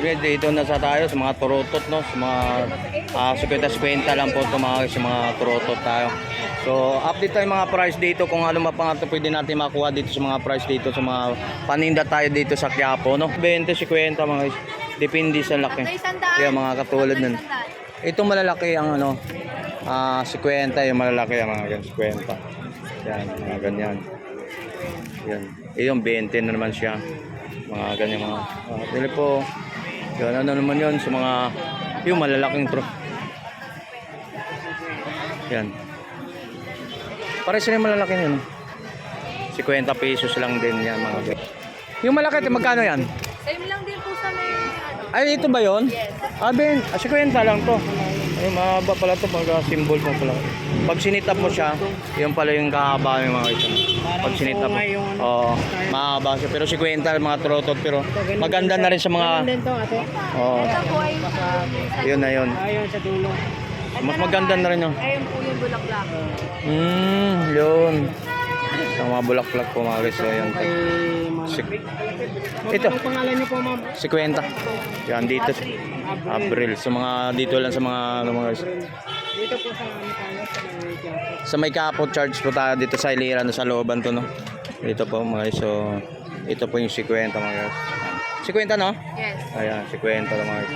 dito na sa tayo sa mga turotot no, sa mga ah 50-50 lang po ito mga sa mga turotot tayo. So, update tayo mga price dito kung ano ba pa nga ito pwede natin makuha dito sa mga price dito sa mga paninda tayo dito sa Quiapo no. 20, 50 mga. Depende sa laki. Kaya mga katulad nun. Itong malalaki ang ano, ah 50 yung malalaki ang mga ganyan, 50. Yan, mga ganyan. Yan. Eh, yung 20 na naman siya. Mga ganyan mga. Uh, po. Yan, ano naman yun sa mga yung malalaking tro. Yan. Pare sila yung malalaki yun. 50 pesos lang din yan mga. Yung malaki, magkano yan? Same lang din po sa may ano. Ay, ito ba yun? Yes. Ah, Ben, ah, 50 lang to. Ay, mahaba pala to pag symbol mo pala. Pag sinitap mo siya, yun pala yung kahaba yung mga ito. Pag sinitap mo. Oo, mahaba siya. Pero 50 lang mga trotot. Pero maganda na rin sa mga... Oo, Ito po ay yun na yun. Ayun sa dulo. Mas maganda na rin yun. Ayun po yung bulaklak. Hmm, yun. Ang mga bulaklak po mga guys. So, yun. Sik- Ma'am, Ito. Pangalan niyo po ma'am? 50. Yan, dito. April. Sa mga, dito lang sa mga, ano mga guys. Dito po sa ano tayo sa may. Sa may kapo charge po tayo dito sa Ilira no, sa looban to no. Dito po mga guys. So ito po yung 50 mga guys. 50 no? Yes. Ayan, 50 to mga guys.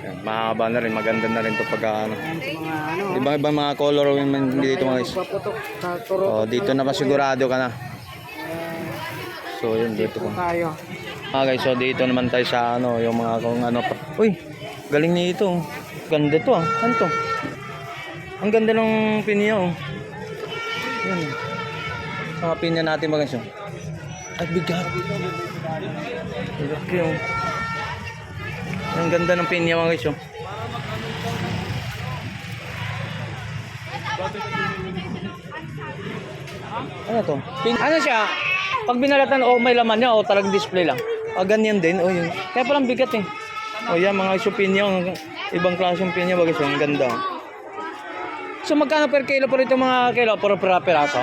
Ayan, mahaba na rin, maganda na rin to pag ano. Ano. Ibang ibang mga color man- dito mga guys. Oh, dito na pasigurado ka na. So yun dito po. Tayo. Ah guys, so dito naman tayo sa ano, yung mga kung ano pa. Uy, galing nito. Ganda to ah. Ano to? Ang ganda ng pinya oh. Yan. Mga pinya natin mga guys. oh. Ay, bigat. Laki oh. Ang ganda ng pinya mga guys oh. Ano to? Pin ano siya? Pag binalatan o may laman niya o talagang display lang. Ah, ganyan din. O yun. Kaya parang bigat eh. O yan, mga iso pinya. Ibang klaseng pinya. Bagay so, ang ganda. So magkano per kilo po rito mga kilo? Pero pera peraso?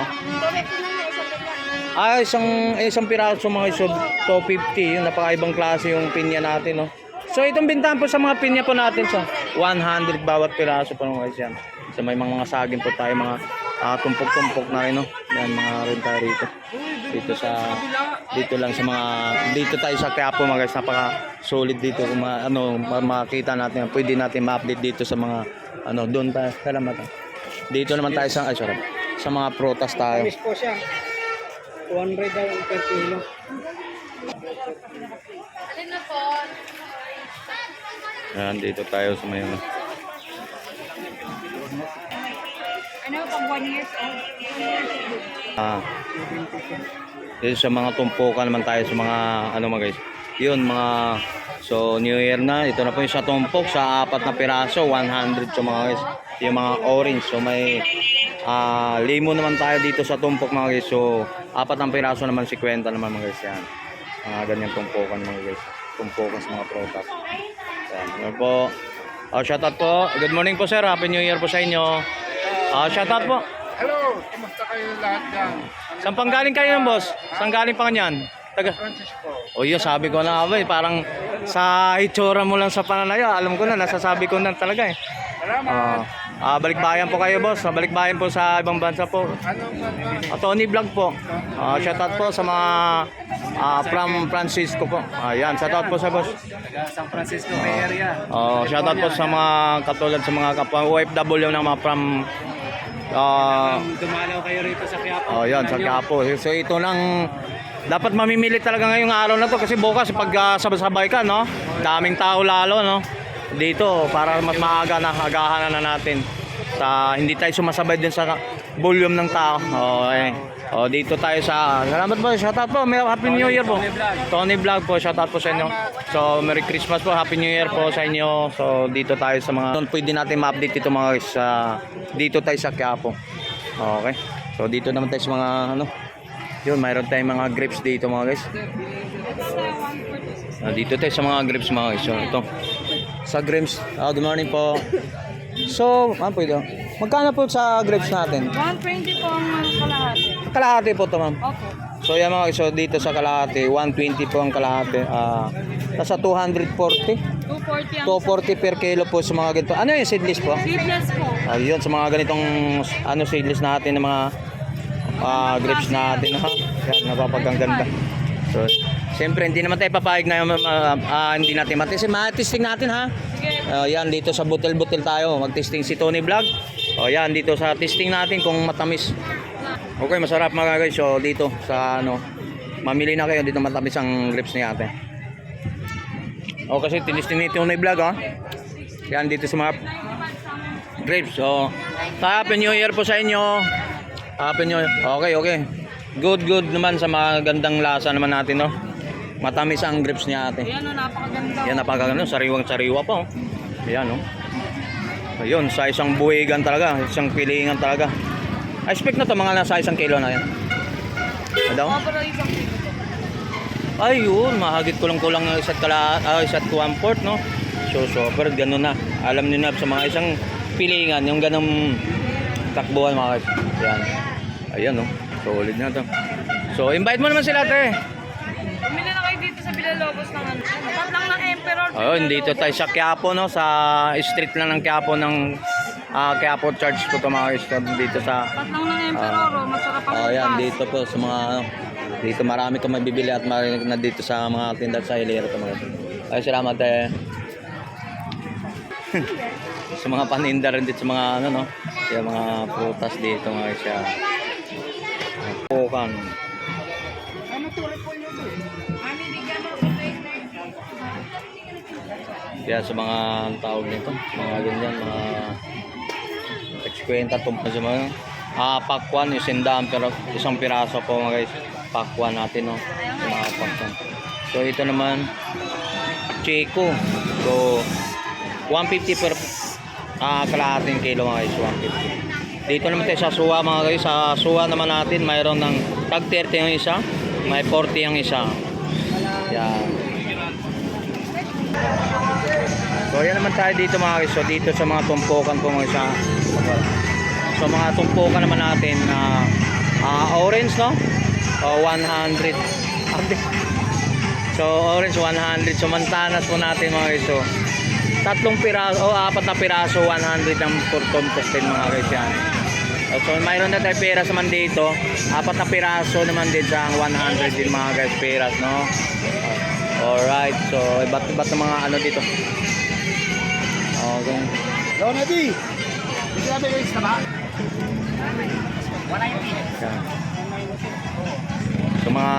Ah, isang, isang piraso mga iso 250. Yung napakaibang klase yung pinya natin. No? So itong bintahan po sa mga pinya po natin sa 100 bawat piraso po mga guys yan. So may mga, saging po tayo mga ah, tumpok-tumpok na rin no. Yan mga rin tayo rito. Dito sa dito lang sa mga dito tayo sa Quiapo mga guys napaka solid dito kung ma, ano ma- makita natin pwede natin ma-update dito sa mga ano doon tayo salamat ah. dito naman tayo sa ay sorry sa mga protas tayo Miss po siya. 100 daw per kilo. Alin na po? Ayan, dito tayo sa may ano. Ano pag 1 years old? Ah. Dito sa mga tumpukan naman tayo sa mga ano mga guys. Yun mga so New Year na. Ito na po yung sa tumpok sa apat na piraso 100 so mga guys. Yung mga orange so may ah limo naman tayo dito sa tumpok mga guys. So apat na piraso naman 50 naman mga guys yan. Mga ganyan tumpukan mga guys. Tumpukan sa mga protas. Yan. Yan po. Oh, shout out po. Good morning po sir. Happy New Year po sa inyo. Ah, shout out po. Hello, kumusta kayo lahat dyan? Saan pang galing kayo boss? Saan galing pa kanyan? Taga... Francisco. O yun, sabi ko na ba eh, parang sa itsura mo lang sa pananayo, alam ko na, nasasabi ko na talaga eh. Salamat. Ah, ah, balikbayan po kayo boss, Ah, balikbayan po sa ibang bansa po. Ano ba ba? Ah, Tony Vlog po. Ah, shout out po sa mga ah, from Francisco po. Ayan, shout out po sa boss. San Francisco Bay Area. Oh, shout out po sa mga katulad sa mga kapwa OFW ng mga from ah, Dumalaw kayo rito sa Quiapo. Oh, yan, sa Quiapo. So ito lang dapat mamimili talaga ngayong araw na to kasi bukas pag ah, sabay-sabay ka, no? Daming tao lalo, no? Dito para mas maaga na agahan na natin. Sa hindi tayo sumasabay din sa volume ng tao. Oh, eh. Oh, dito tayo sa Salamat po. Shout out po. May Happy New Year po. Tony Vlog po. Shout out po sa inyo. So, Merry Christmas po. Happy New Year po sa inyo. So, dito tayo sa mga Doon pwede natin ma-update ito mga guys. sa dito tayo sa Quiapo. Okay. So, dito naman tayo sa mga ano yun, mayroon tayong mga grapes dito mga guys. Ah, dito tayo sa mga grapes mga guys. So, ito. Sa grapes. Ah, good morning po. So, ano po ito? Magkano po sa grapes natin? 120 po ang kalahati. Kalahati po ito ma'am. Opo. So yan mga so dito sa kalahati, 120 po ang kalahati. Ah, Nasa 240. 240 ang 240 per kilo po sa mga ganito. Ano yung seedless po? seedless po. Ayun, sa mga ganitong ano seedless natin ng mga ah, grapes natin. Ha? Yan, napapaganda. So, siyempre, hindi naman tayo papayag na ah, ah, hindi natin matisting. Matisting natin ha. Sige. Uh, yan, dito sa butil-butil tayo. Mag-testing si Tony Vlog. O yan, dito sa testing natin kung matamis. Okay, masarap mga guys. So, dito sa ano, mamili na kayo. Dito matamis ang grapes ni ate. O kasi tinisting ni Tony Vlog ha. Yan, dito sa mga grapes. So, Happy New Year po sa inyo. Happy New Year. Okay, okay. Good, good naman sa mga gandang lasa naman natin, no? Matamis ang grapes ni ate. Ayan o, napakaganda. Yan napakaganda, sariwang sariwa pa oh. Ayan oh. Ayun, sa isang buwigan talaga, isang pilingan talaga. I expect na to mga nasa isang kilo na yan. Daw? Ayun, mahagit kulang ng isa't kala, ah, isa't one fourth, no? So, so, pero ganun na. Alam niyo na sa mga isang pilingan, yung ganung takbuhan mga guys. Yan. Ayan, no? Solid na to. So, invite mo naman sila, te. Villalobos ng ano. Tapat lang ng Emperor. Ayun, dito tayo sa Quiapo, no? Sa street lang ng Quiapo ng ah, Quiapo Church po ito mga guys. Dito sa Tapat lang ng Emperor. oh. Masarap ang Oh, yan dito po sa mga ano, dito marami kang mabibili at marinig na dito sa mga tindahan sa hilera to mga. Ay salamat eh. sa mga paninda rin dito sa mga ano no, yung mga prutas dito mga siya. Pukan. Kaya sa mga ang tawag nito, mga ganyan, mga 6kwenta tumpa sa mga ah, pakwan, sindaan pero isang piraso po mga guys. Pakwan natin no. Mga pakwan. So ito naman Chico. So 150 per ah kalahating kilo mga guys, 150. Dito naman tayo sa suwa mga guys. Sa suwa naman natin mayroon ng tag 30 yung isa, may 40 yung isa. Yan. So yan naman tayo dito mga guys. So dito sa mga tumpukan po mga isa. So mga tumpukan naman natin na ah, orange no? O 100. Arte. So orange 100. So mantanas po natin mga guys. So tatlong piraso o apat na piraso 100 ang kurtom testin mga guys yan. So mayroon na tayo peras naman dito. Apat na piraso naman din sa 100 din mga guys peras no. Alright, so iba't iba't mga ano dito. Okay. Donady! Hindi natin kayo sa ba? Yan. So mga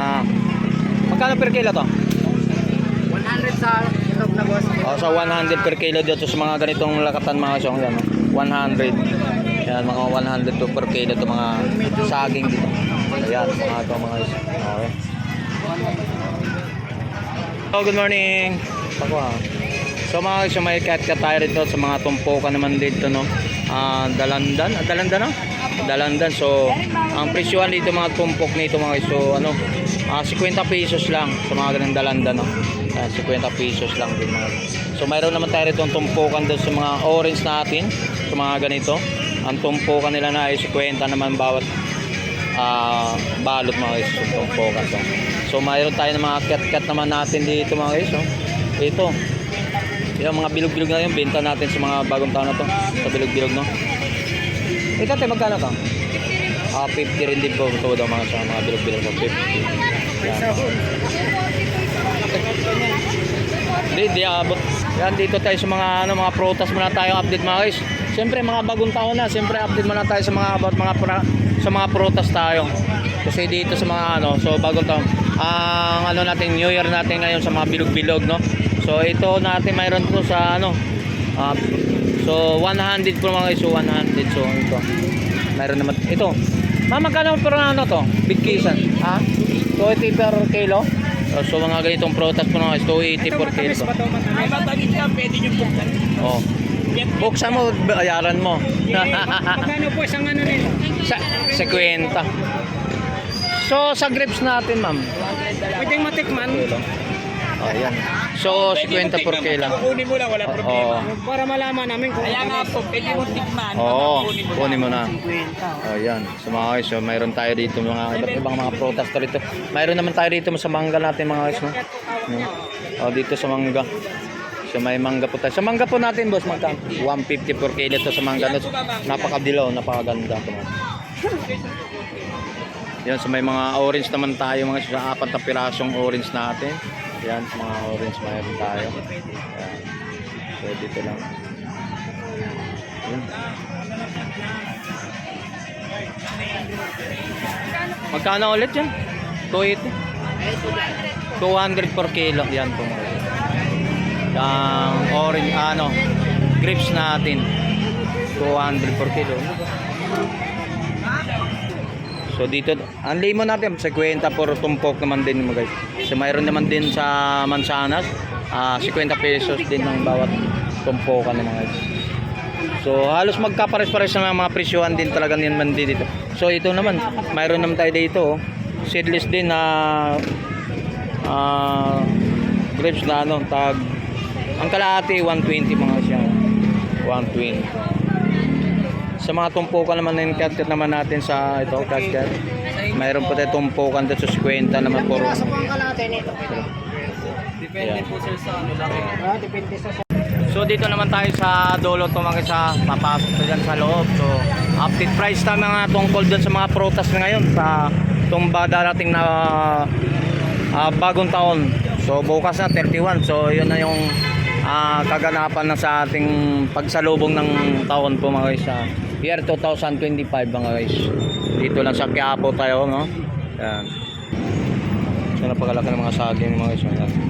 magkano per kilo to? 100 sa ilog na boss. O so 100 per kilo dito sa mga ganitong lakatan mga song yan. oh. 100. Yan mga 100 to per kilo to mga saging dito. Ayan mga to mga is. Okay. So good morning. Ako ha. So mga so may cat cat tayo rito sa mga tumpukan naman dito no. Ah, dalandan, ah, dalandan no? Dalandan. So ang presyohan dito mga tumpok nito mga. So ano, ah 50 pesos lang sa mga ganang dalandan no. Ah, 50 pesos lang din mga. So mayroon naman tayo rito tumpukan doon sa mga orange natin, sa mga ganito. Ang tumpukan nila na ay 50 naman bawat ah balot mga guys, yung tumpukan to. So mayroon tayo ng mga cat-cat naman natin dito mga guys. Oh. Ito, yung mga bilog-bilog na yun, benta natin sa mga bagong taon na to. Sa bilog-bilog, no? Ito, te, magkano to? Ah, 50 rin din po ito daw mga sa mga bilog-bilog ko. 50. Yan. Hindi, di abot. Yan, dito tayo sa mga, ano, mga protas muna tayo update mga guys. Siyempre, mga bagong taon na. Siyempre, update muna tayo sa mga about mga pra, sa mga protas tayo. Kasi dito sa mga ano, so bagong taon. Ang ano natin, New Year natin ngayon sa mga bilog-bilog, no? So ito natin mayroon to sa ano. ah, so 100 po mga guys, so 100 so ito. Mayroon naman ito. Mama magkano per ano to? Big kisan. Ha? 280 per kilo. Oh, so mga ganitong protas po mga guys, 280 per kilo. Ay, matagit ka, pwede nyo buksan. Oh. Buksan mo, bayaran mo. Magkano po isang ano nila? sa, sa kwenta. So sa grapes natin, ma'am. Pwedeng matikman. Oh, yan. So, 50 per kilo. Kukunin mo lang, wala Oo. problema. Para malaman namin kung Kaya nga po, pwede mo tikman. Oo, kukunin mo kunin mo na. 50. Oh, yan. So mga guys, so, mayroon tayo dito mga iba't ibang mga prutas to rito. Mayroon naman tayo dito sa mangga natin mga guys, no? No. Oh, dito sa mangga. So may mangga po tayo. Sa mangga po natin, boss, magkano? 150 per kilo to sa mangga. Napakadilaw, napakaganda po. Yan, so may mga orange naman tayo mga sa apat na pirasong orange natin. Yan, mga orange mayroon tayo. Yan. So dito lang. Yan. Magkano ulit yan? 280? 200 per kilo. Yan po. Ang orange, ano, grapes natin. 200 per kilo. So dito, ang limon natin, 50 por tumpok naman din mga guys. So mayroon naman din sa mansanas, ah 50 pesos din ng bawat tumpokan ng mga guys. So halos magkapares-pares na mga presyohan din talaga niyan man din dito. So ito naman, mayroon naman tayo dito, oh. seedless din na ah grapes na ano, tag ang kalahati 120 mga siya. 120. Sa mga tumpukan naman ng cutter naman natin sa ito, cutter. Mayroon pa tayo tumpukan dito sa 50 naman po ang kalate nito. Depende po sir sa ano lang. Ah, depende sa So dito naman tayo sa dulo mga sa papasok to dyan sa loob. So update price na mga tungkol dyan sa mga prutas na ngayon sa tumba darating na ah, bagong taon. So bukas na 31. So yun na yung ah, kaganapan na sa ating pagsalubong ng taon po mga guys sa year 2025 mga guys. Dito lang sa Quiapo tayo no. Yan. So napakalaki ng mga saging mga guys. Yan.